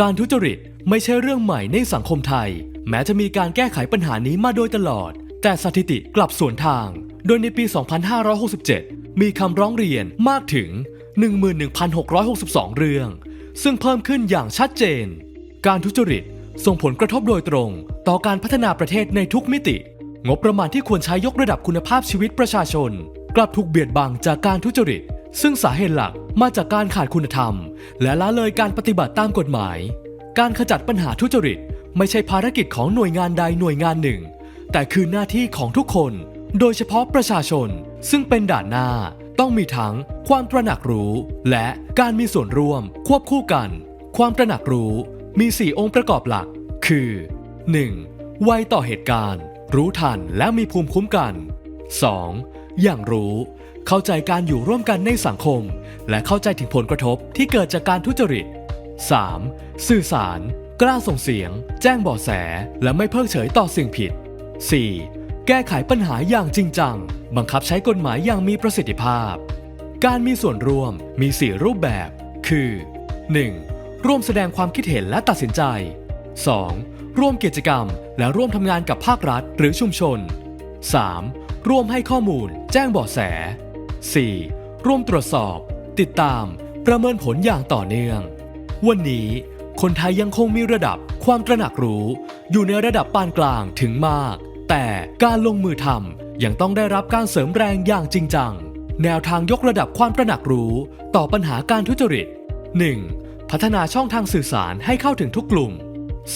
การทุจริตไม่ใช่เรื่องใหม่ในสังคมไทย แม้จะมีการแก้ไขปัญหานี้มาโดยตลอด แต่สถิติกลับสวนทาง โดยในปี 2567 มีคำร้องเรียนมากถึง 11,662 เรื่อง ซึ่งเพิ่มขึ้นอย่างชัดเจน การทุจริตส่งผลกระทบโดยตรง ต่อการพัฒนาประเทศในทุกมิติ งบประมาณที่ควรใช้ยกระดับคุณภาพชีวิตประชาชน กลับถูกเบียดบังจากการทุจริต ซึ่งสาเหตุหลัก มาจากการขาดคุณธรรม และละเลยการปฏิบัติตามกฎหมาย การขจัดปัญหาทุจริต ไม่ใช่ภารกิจของหน่วยงานใดหน่วยงานหนึ่ง แต่คือหน้าที่ของทุกคน โดยเฉพาะประชาชน ซึ่งเป็นด่านหน้า ต้องมีทั้งความตระหนักรู้ และการมีส่วนร่วม ควบคู่กัน ความตระหนักรู้มี 4 องค์ประกอบหลัก คือ 1. ไวต่อเหตุการณ์ รู้ทันและมีภูมิคุ้มกัน 2. อย่างรู้ เข้าใจการอยู่ร่วมกันในสังคม และเข้าใจถึงผลกระทบที่เกิดจากการทุจริต 3. สื่อสาร กล้าส่งเสียง แจ้งเบาะแส และไม่เพิกเฉยต่อสิ่งผิด 4. แก้ไขปัญหาอย่างจริงจัง บังคับใช้กฎหมายอย่างมีประสิทธิภาพ การมีส่วนร่วมมี 4 รูปแบบ คือ 1. ร่วมแสดงความคิดเห็นและตัดสินใจ 2. ร่วมกิจกรรม และร่วมทำงานกับภาครัฐหรือชุมชน 3. ร่วมให้ข้อมูล แจ้งเบาะแส 4. ร่วมตรวจสอบ ติดตาม ประเมินผลอย่างต่อเนื่อง วันนี้คนไทยยังคงมีระดับความตระหนักรู้ อยู่ในระดับปานกลางถึงมาก แต่การลงมือทำยังต้องได้รับการเสริมแรงอย่างจริงจัง แนวทางยกระดับความตระหนักรู้ต่อปัญหาการทุจริต 1. พัฒนาช่องทางสื่อสารให้เข้าถึงทุกกลุ่ม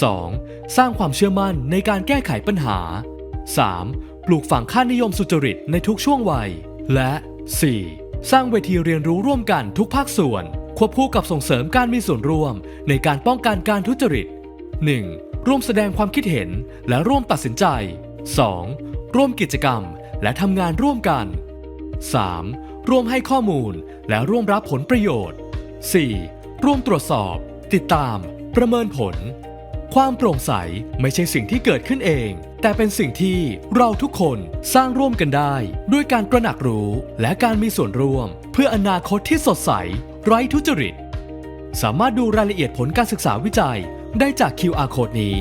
2. สร้างความเชื่อมั่นในการแก้ไขปัญหา 3. ปลูกฝังค่านิยมสุจริตในทุกช่วงวัย และ 4. สร้างเวทีเรียนรู้ร่วมกันทุกภาคส่วน ควบคู่กับส่งเสริมการมีส่วนร่วม ในการป้องกันการทุจริต 1. ร่วมแสดงความคิดเห็นและร่วมตัดสินใจ 2. ร่วมกิจกรรมและทำงานร่วมกัน 3. ร่วมให้ข้อมูลและร่วมรับผลประโยชน์ 4. ร่วมตรวจสอบ ติดตาม ประเมินผล ความโปร่งใสไม่ใช่สิ่งที่เกิดขึ้นเอง แต่เป็นสิ่งที่เราทุกคนสร้างร่วมกันได้ ด้วยการตระหนักรู้และการมีส่วนร่วม เพื่ออนาคตที่สดใส ไร้ทุจริต สามารถดูรายละเอียดผลการศึกษาวิจัยได้จาก QR code นี้